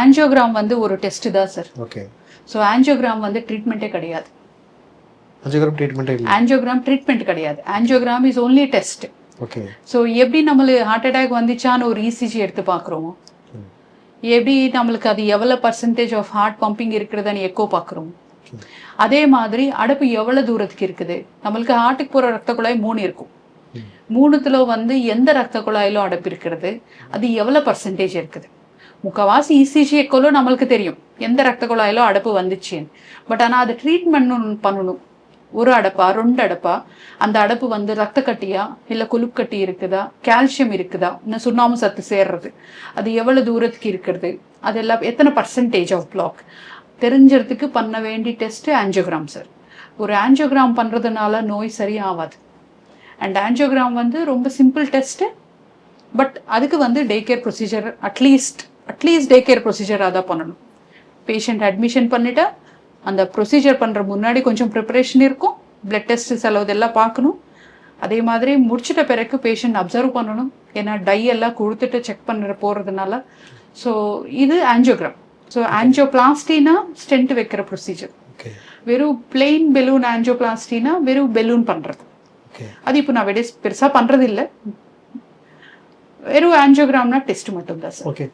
Angiogram வந்து ஒரு test தான் சார் ஓகே ஸோ ஆஞ்சியோகிராம் வந்து ட்ரீட்மெண்ட்டே கிடையாது. அஞ்சுகிராம் ட்ரீட்மெண்ட்டே இல்லை. ஆஞ்சியோகிராம் ட்ரீட்மெண்ட் கிடையாது. Angiogram is only test okay so எப்படி நம்மளுக்கு ஹார்ட் அட்டாக் வந்துச்சான்னு ஒரு இசிஜி எடுத்து பார்க்குறோமோ ம். எப்படி நம்மளுக்கு அது எவ்வளோ பர்சன்டேஜ் ஆஃப் ஹார்ட் பம்பிங் இருக்குதுன்னு எக்கோ பார்க்குறோம் அதே மாதிரி அடப்பு எவ்வளோ தூரத்துக்கு இருக்குது? நம்மளுக்கு ஹார்ட்டுக்கு போகிற ரத்த குழாய் மூணு இருக்கும். ம். மூணுத்துல வந்து எந்த ரத்த குழாயிலும் அடப்பு இருக்கிறது? அது எவ்வளோ பர்சன்டேஜ் இருக்குது? முக்கால்வாசி இசிஜி எக்கோலோ நம்மளுக்கு தெரியும். எந்த ரத்த குழாயிலோ அடப்பு வந்துச்சுன்னு பட் ஆனால் அதை ட்ரீட்மெண்ட் பண்ணணும். ஒரு அடப்பா ரெண்டு அடப்பா. அந்த அடப்பு வந்து ரத்த கட்டியா? இல்லை கொழுப்பு கட்டி இருக்குதா? கால்சியம் இருக்குதா? இன்னும் சுண்ணாம்பு சத்து சேர்றது. அது எவ்வளவு தூரத்துக்கு இருக்கிறது? அதெல்லாம் எத்தனை பர்சன்டேஜ் ஆஃப் பிளாக் தெரிஞ்சதுக்கு பண்ண வேண்டிய டெஸ்ட் ஆஞ்சியோகிராம் சார் ஒரு ஆஞ்சியோகிராம் பண்ணுறதுனால நோய் சரியாகாது அண்ட் ஆஞ்சியோகிராம் வந்து ரொம்ப சிம்பிள் டெஸ்ட்டு பட் அதுக்கு வந்து day care procedure at least at least day care ப்ரொசீஜராக தான் பண்ணணும். பேஷண்ட் அட்மிஷன் பண்ணிட்டா அந்த ப்ரொசீஜர் பண்ணுற முன்னாடி கொஞ்சம் ப்ரிப்பரேஷன் இருக்கும். பிளட் டெஸ்ட் செலவு இதெல்லாம் பார்க்கணும். அதே மாதிரி முடிச்சிட்ட பிறகு பேஷண்ட் அப்சர்வ் பண்ணணும். ஏன்னா டை எல்லாம் கொடுத்துட்டு செக் பண்ணுற போகிறதுனால ஸோ இது ஆஞ்சியோகிராம் ஸோ ஆஞ்சியோபிளாஸ்டினா ஸ்டென்ட் வைக்கிற ப்ரொசீஜர் வெறும் பிளெயின் பெலூன் ஆஞ்சியோபிளாஸ்டினா வெறும் பெலூன் பண்ணுறது அது இப்போ நான் வெடிஸ் பெருசாக பண்ணுறது இல்லை வெறும் ஆஞ்சியோகிராம்னா டெஸ்ட் மட்டும்தான் சார் ஓகே